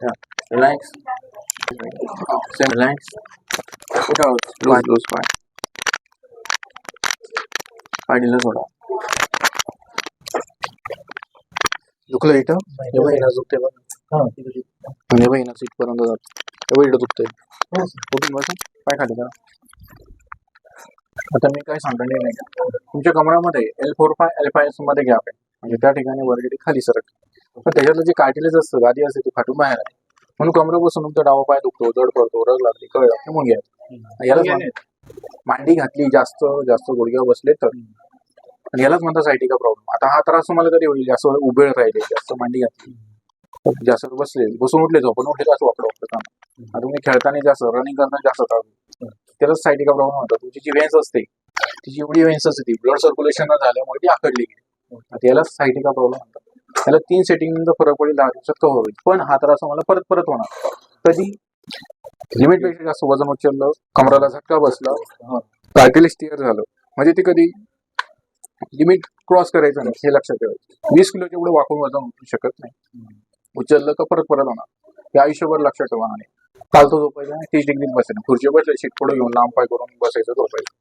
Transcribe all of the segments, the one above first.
Relax same relax कुठं आहोत loose loose पाय पाय दिलं सोडा दुखलं इथं? बघ. इथं दुखते बघ हे बघ इथं सीटपर्यंत जात. बघ इथं दुखते कुठून बस पाय खाली करा आता मी काय सांगतो नाही. का तुमच्या कमरामध्ये L four five L five एसमध्ये गॅप आहे. म्हणजे त्या ठिकाणी वरगडी खाली सरक. पण त्याच्यातलं जे कार्टिलेज असतं गादी असते ती फाटून बाहेर आहे म्हणून कमरे बसून तुमचा डावा पाय दुखतो जड पडतो रग लागली कळ लागते मुंग्या आहेत. यालाच मांडी घातली जास्त जास्त गुडघ्यावर बसले तर. आणि यालाच म्हणतात सायटिका प्रॉब्लेम आता हा त्रास तुम्हाला कधी होईल? जास्त उभे राहिले जास्त मांडी घातली. जास्त बसले बसून उठले झोपून उठले वाकडं वाकडं काम आता तुम्ही खेळताना जास्त रनिंग करताना जास्त त्रास. त्यालाच सायटिका प्रॉब्लेम होतात तुमची जी वेन्स असते तिची एवढी वेन्स असते ती ब्लड सर्क्युलेशन न झाल्यामुळे ती आखडली गेली. आता यालाच सायटिका प्रॉब्लेम म्हणतात. त्याला तीन सेटिंग फरक पडेल दहा दिवसात कव्हर होईल. पण हा त्रास मला परत परत होणार. कधी? लिमिटपेक्षा जास्त वजन उचललं कमराला झटका बसला कार्टिलेज टिअर झालं. म्हणजे ते कधी लिमिट क्रॉस करायचं नाही हे लक्षात ठेवायचं. वीस किलोचे एवढं वाकून वजन उचलू शकत नाही. उचललं का परत परत होणार. हे आयुष्यभर लक्षात ठेवा आणि फालतू झोपायचं आणि तीस डिग्रीत बसायचं. खुर्ची बसले शीट पुढे घेऊन लांब पाय करून बसायचं झोपायचं.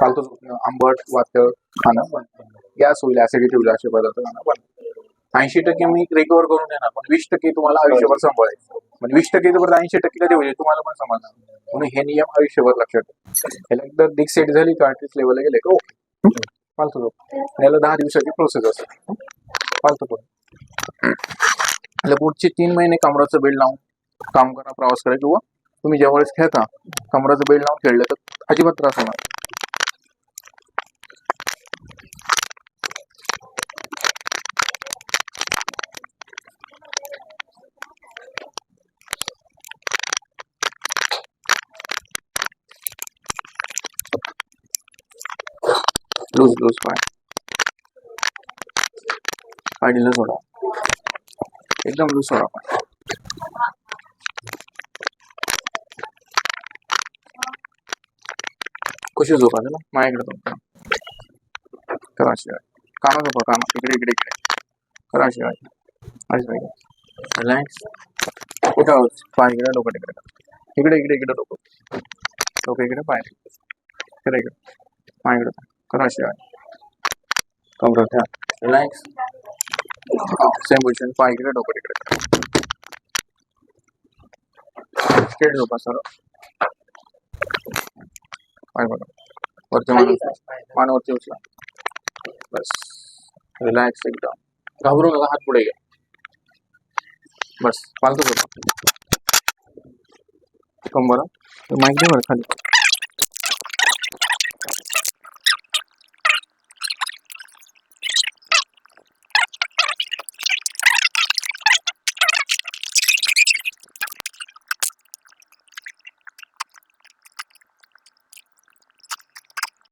फालतू झोपणं आंबट वात्य खाणं बंद. गॅस होईल ऍसिडिटी होईल असे पदार्थ खाणं बंद. ऐंशी टक्के मी रिकवर करून देणार. पण वीस टक्के तुम्हाला आयुष्यभर सांभाळायचं म्हणजे वीस टक्के परत ऐंशी टक्के कधी होईल तुम्हाला पण समजणार म्हणून हे नियम आयुष्यभर लक्षात ठेवा. याला एकदा दिग सेट झाली का आर्टिस्ट लेवलला गेले का? ओके पालतो याला दहा दिवसाची प्रोसेस असते. पालतो पण याला पुढचे तीन महिने कमराचं बेल्ट लावून काम करा प्रवास करा किंवा तुम्ही ज्यावेळेस खेळता कमराचं बेल्ट लावून खेळलं तर अजिबात त्रास होणार लूज लूज पाय पाय दिलं सोडा एकदम लूज सोडा पाय कशी झोप आली ना माझ्याकडे तुमच्या करा शिवाय काना झोपा काना इकडे इकडे इकडे करा शिवाय अशी पाहिजे रिलॅक्स कुठं आहोत पाय इकडे डोकं तिकडे करा. इकडे इकडे इकडे डोकं डोकं इकडे पाय इकडे इकडे पाय इकडे करा शिवाय. कमर ठ्या रिलॅक्स सेम पोझिशन पाय इकडे डोकं तिकडे. स्ट्रेट झोपा सर? पाय बघा वरती मान उचला. मान वरती उचला. बस. रिलॅक्स एकदम. घाबरू नका हात पुढे घ्या. बस. फालतू झोपा कंबर दे बरं खाली.